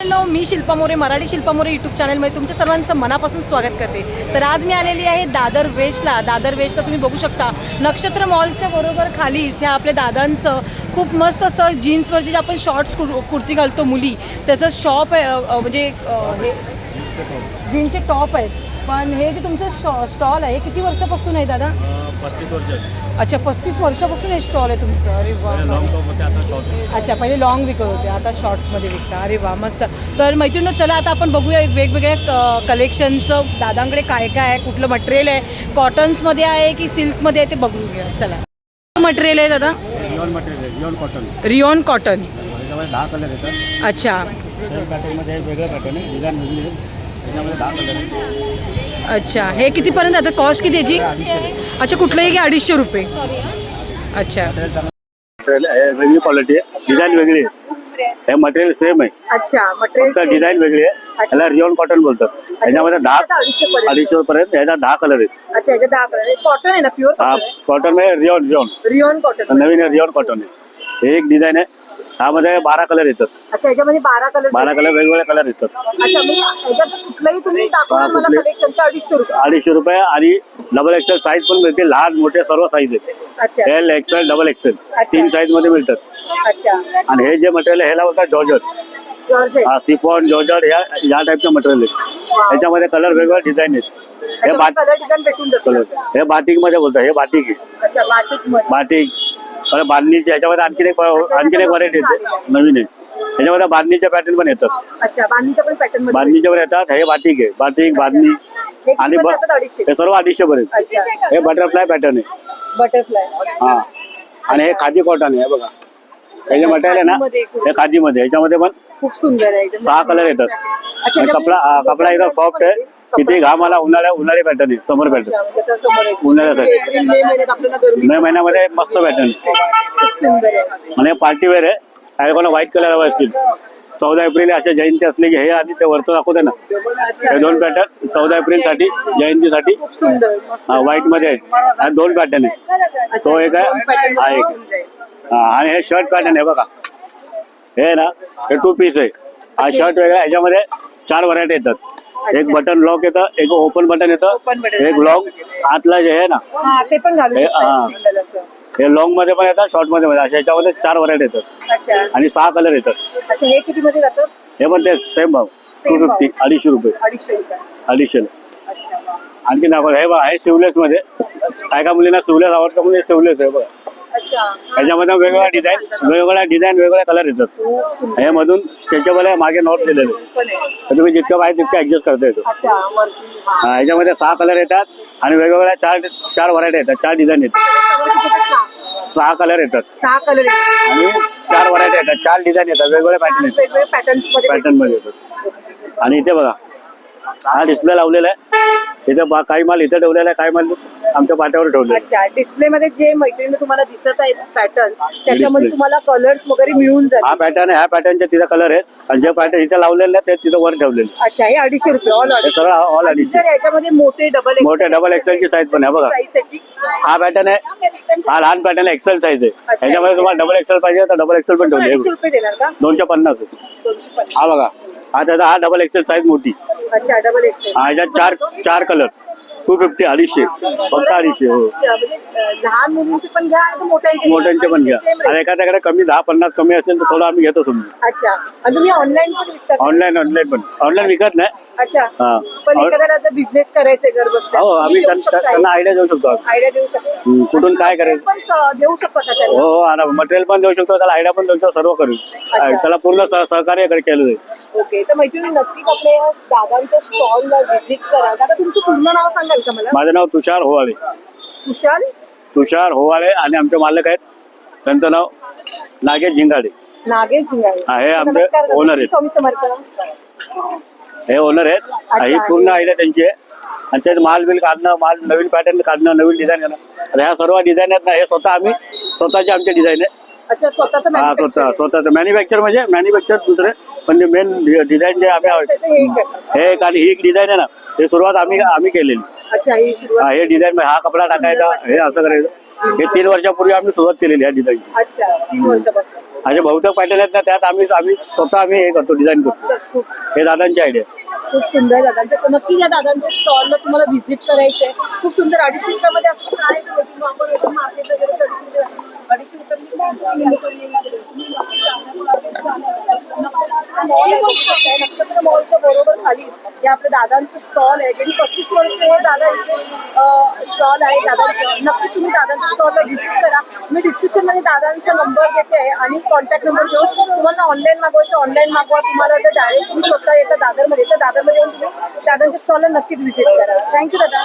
Hello मी Shilpa More Marathi Shilpa More YouTube चॅनलमध्ये तुमच्या सर्वांचं मनापासून स्वागत करते. तर आज मी आलेली आहे दादर वेस्टला. दादर वेस्टला तुम्ही बघू शकता. नक्षत्र मॉलच्या बरोबर खालीच ह्या आपल्या दादांचं खूप मस्त असं जीन्सवरचे जे आपण शॉर्ट्स कुर्ती घालतो मुली त्याचं शॉप आहे म्हणजे हे जीन्सचे टॉप आहेत. पण हे जे तुमचं शॉ स्टॉल आहे किती वर्षापासून आहे दादा? पस्तीस वर्ष अच्छा पस्तीस वर्षापासून हे स्टॉल आहे तुमचं. अरे वा लॉंग टॉप होते आता शॉर्ट अच्छा पहिले लॉंग विकत होते आता शॉर्ट्समध्ये विकता. अरे वा मस्त. तर मैत्रिणी चला आता आपण बघूया एक वेगवेगळ्या कलेक्शनचं दादांकडे काय काय आहे कुठलं मटेरियल आहे. कॉटन्समध्ये आहे की सिल्कमध्ये आहे ते बघूया. चला. मटेरियल आहे दादा? Rayon material rayon cotton rayon cotton त्याच्यामध्ये दहा कलर येतात. अच्छा. सेम पॅटर्नमध्ये वेगळं पॅटर्न आहे डिझाईन वेगळी आहे. त्याच्यामध्ये दहा कलर आहे अच्छा हे कितीपर्यंत आता कॉस्ट किती याची. अच्छा कुठलंही की अडीचशे रुपये. अच्छा. मटेरियल मटेरियल आहे वेगळी क्वालिटी आहे. डिझाईन वेगळी आहे. हे मटेरियल सेम आहे. अच्छा फक्त डिझाईन वेगळी आहे. त्याला रिओन कॉटन बोलतात. त्याच्यामध्ये दहा अडीचशे पर्यंत. ह्याच्या दहा कलर आहेत. अच्छा याचे दहा कॉटन आहे ना प्युअर हा कॉटनमध्ये रिओन रिओन रिओन कॉटन नवीन रिओन कॉटन आहे. हे एक डिझाईन आहे. ह्यामध्ये बारा कलर येतात. अच्छा याच्यामध्ये बारा कलर बारा कलर वेगवेगळे कलर येतात. अच्छा म्हणजे याच्यात कुठलंही तुम्ही दाखवा हा, मला कुठले- कलेक्शन तर अडीचशे रुपये. अडीचशे रुपये आणि डबल एक्सेल साईज पण मिळते लहान मोठे सर्व साईज आहे अच्छा. L XL double XL. तीन साईजमध्ये मिळतात. अच्छा. आणि हे जे मटेरियल ह्याला बोलतात जॉर्जर जॉर्ज हा सिफॉन जॉर्जर या या टाईपचं मटेरियल आहे त्याच्यामध्ये कलर वेगवेगळे डिझाईन आहेत. हे बाट कलर डिझाईन भेटून कलर जातो हे बाटिकमध्ये बोलतात. हे बाटिक आहे. अच्छा बाटिकमध्ये. बाटिक परत बांधणीचे ह्याच्यामध्ये आणखीन एक आणखीन एक व्हरायटी येते. नवीन आहे त्याच्यामध्ये बांधणीचे पॅटर्न पण येतात. अच्छा बांधणीच्या पण पॅटर्न येतात. हे बाटिक आहे. बाटिक बांधणी आणि ब- अडीचशे? हे सर्व अडीचशे पर्यंत. अच्छा. हे बटरफ्लाय पॅटर्न आहे. बटरफ्लाय हा. आणि हे खादी कॉटन आहे हे बघा. हे जे मटेरियल आहे ना खादीमध्ये हे खादीमध्ये. ह्याच्यामध्ये पण खूप सुंदर आहे एकदम. सहा कलर येतात. अच्छा आणि कपडा हा, कपडा एकदम सॉफ्ट आहे. किती घाम आला उन्हाळ्या उन्हाळी पॅटर्न आहे समर पॅटर्न म्हणजे. उन्हाळ्यासाठी. एप्रिल मे महिन्यात आपल्याला गरमी मे महिन्यामध्ये मस्त पॅटर्न खूप सुंदर आहे. आणि पार्टी वेअर आहे. काही कोणा व्हाईट कलर हवे असतील. चौदा एप्रिल असे जयंती असले की हे आणि ते वरचं दाखवते ना. हे दोन पॅटर्न चौदा एप्रिलसाठी जयंतीसाठी. खूप सुंदर मस्त. व्हाईटमध्ये आहेत. हा दोन पॅटर्न आहे. तो एक आहे. हा एक. आहे. हा, आणि हे शर्ट पॅटर्न आहे बघा. हे ना हे टू पीस आहे. हा शर्ट वेगळा ह्याच्यामध्ये चार व्हरायटी येतात. एक बटन लॉक येतं एक ओपन बटन येतं. Button. एक लॉक आतला जे आहे ना हा ते पण घालू हे- शकता हा. सिंगल असं. हे लॉंगमध्ये पण येतात शॉर्टमध्ये पण येतात. अशा ह्याच्यामध्ये चार व्हरायटी येतात. अच्छा. आणि सहा कलर येतात. अच्छा हे किती मध्ये जातं? हे पण ते सेम भाव. टू Same भाव. फिफ्टी अडीचशे रुपये. अडीचशे रुपये. अडीचशे. अच्छा. वा. आणखी दाखव हे बघा हे सिवलेस मध्ये. काय का मुलींना सिवलेस आवडतं म्हणजे सिवलेस आहे बघा. अच्छा. ह्याच्यामध्ये वेगवेगळ्या डिझाईन वेगवेगळ्या डिझाईन वेगवेगळ्या कलर येतात खूप सुंदर. हे मधून स्ट्रेचेबल आहे मागे नॉट दिलेले तर तुम्ही जितकं पाहिजे तितकं ऍडजस्ट करता येतो. ह्याच्यामध्ये सहा कलर येतात आणि वेगवेगळ्या चार चार व्हरायटी येतात. चार डिझाईन येतात? सहा. कलर येतात. सहा कलर आणि चार व्हरायटी येतात. चार डिझाईन येतात. वेगवेगळे पॅटर्न येतात. पॅटर्नमध्ये येतात. आणि इथे बघा हा डिस्प्ले लावलेला आहे. इथे बा- काही माल इथे ठेवलेला आहे काही माल आमच्या पाट्यावर ठेवलेला आहे. अच्छा डिस्प्ले मध्ये जे मैत्रिणी तुम्हाला दिसत आहे पॅटर्न त्याच्यामध्ये Display. तुम्हाला कलर्स वगैरे मिळून हा जातील पॅटर्न आहे ह्या पॅटर्नचे तिथे कलर आहेत. आणि जे पॅटर्न इथे लावलेले आहेत ते तिथे वर ठेवलेले अच्छा हे अडीचशे रुपये ऑल हे सगळं ऑल अडीचशे. जर याच्यामध्ये मोठे डबल मोठे डबल एक्सेलची साईज पण आहे बघा. प्राइस त्याची. हा पॅटर्न आहे. हा लहान पॅटर्न एक्सेल साईज आहे. अच्छा. ह्याच्यामध्ये तुम्हाला डबल एक्सेल पाहिजे तर डबल एक्सेल पण ठेवले अडीचशे रुपये देणार का? दोनशे पन्नास. आहे दोनशे पन्नास. हा बघा. हा त्याचा हा डबल एक्सेल साईज मोठी. अच्छा डबल एक्सेल हा ह्याच्यात चार चार कलर टू फिफ्टी अडीचशे फक्त अडीचशे हो. म्हणजे लहान मुलींचे पण घ्या आणि मोठ्यांचे मोठ्यांचे पण घ्या. आणि एखाद्याकडे कमी दहा पन्नास कमी असेल तर थोडं आम्ही घेतो समजून. अच्छा. आणि तुम्ही ऑनलाईन पण विकता का? ऑनलाईन ऑनलाईन पण. ऑनलाईन विकत नाही. अच्छा. हा. पण ऑन- एखाद्याला जर बिझनेस करायचे घर बसल्या हो आम्ही त्यांना त्यांना आयडिया देऊ शकतो आम्ही. आयडिया देऊ शकता. हम्म, कुठून काय करायचं? पण स- देऊ शकता का हो त्यांना हो आणि मटेरियल पण देऊ शकतो त्याला आयडिया पण देऊ शकतो सर्व करू. त्याला पूर्ण सह- सहकार्य कर- केलं जाईल. ओके तर मैत्रिणी नक्कीच आपल्या या दादांच्या स्टॉलला व्हिजिट करा. दादा तुमचं पूर्ण नाव सांगाल का मला. माझं नाव तुषार होवाळे. तुषार? होवाळे आणि आमचे मालक आहेत. त्यांचं नाव नागेश झिंगाडे. नागेश आमचे नमस्कार दादा. owner आहेत. स्वामी समर्थ? हे ओनर आहेत. ही पूर्ण आयडिया त्यांची आहे. आणि ते माल बिल काढणं माल नवीन पॅटर्न काढणं नवीन डिझाईन करणं. आता ह्या सर्व डिझाईन आहेत ना हे स्वतः आम्ही स्वतःचे आमचे डिझाईन आहे अच्छा स्वतःच हा स्वतः स्वतःचं मॅन्युफॅक्चर म्हणजे मॅन्युफॅक्चर दुसरे पण जे मेन डिझाईन जे आम्ही हे करतात. हे एक आणि ही एक डिझाईन आहे ना हे सुरुवात आम्ही आम्ही केलेली. अच्छा ही सुरुवात हा हे डिझाईन हा कपडा टाकायचा हे असं करायचं. हे तीन वर्षापूर्वी आम्ही सुरुवात केलेली आहे डिझाईनची अच्छा तीन वर्षापासून असे बहुतेक पॅटर्न आहेत ना त्यात आम्ही आम्ही स्वतः आम्ही हे करतो डिझाईन करतो. मस्तच खूप. हे दादांची आयडिया खूप सुंदर दादांच्या नक्की या दादांच्या स्टॉलला तुम्हाला व्हिजिट करायचंय. खूप सुंदर अडीचशे रुपयामध्ये असं काय तुम्ही आपण असं अडीचशे रुपये- अडीचशे आहे नक्षत्र मॉलच्या बरोबर खाली. हे आपल्या दादांचं स्टॉल आहे. गेली पस्तीस वर्ष हे दादा इथे स्टॉल आहे. दादांचं नक्कीच तुम्ही दादांच्या स्टॉलला व्हिजिट करा. मी डिस्क्रिप्शनमध्ये दादांचा नंबर देते आहे आणि कॉन्टॅक्ट नंबर घेऊन तुम्हाला ऑनलाईन मागवायचं ऑनलाईन मागवा. तुम्हाला जर डायरेक्ट तुम्ही स्वतः येता दादरमध्ये तर दादरमध्ये येऊन तुम्ही दादांच्या स्टॉलला नक्कीच व्हिजिट करा. थँक्यू दादा.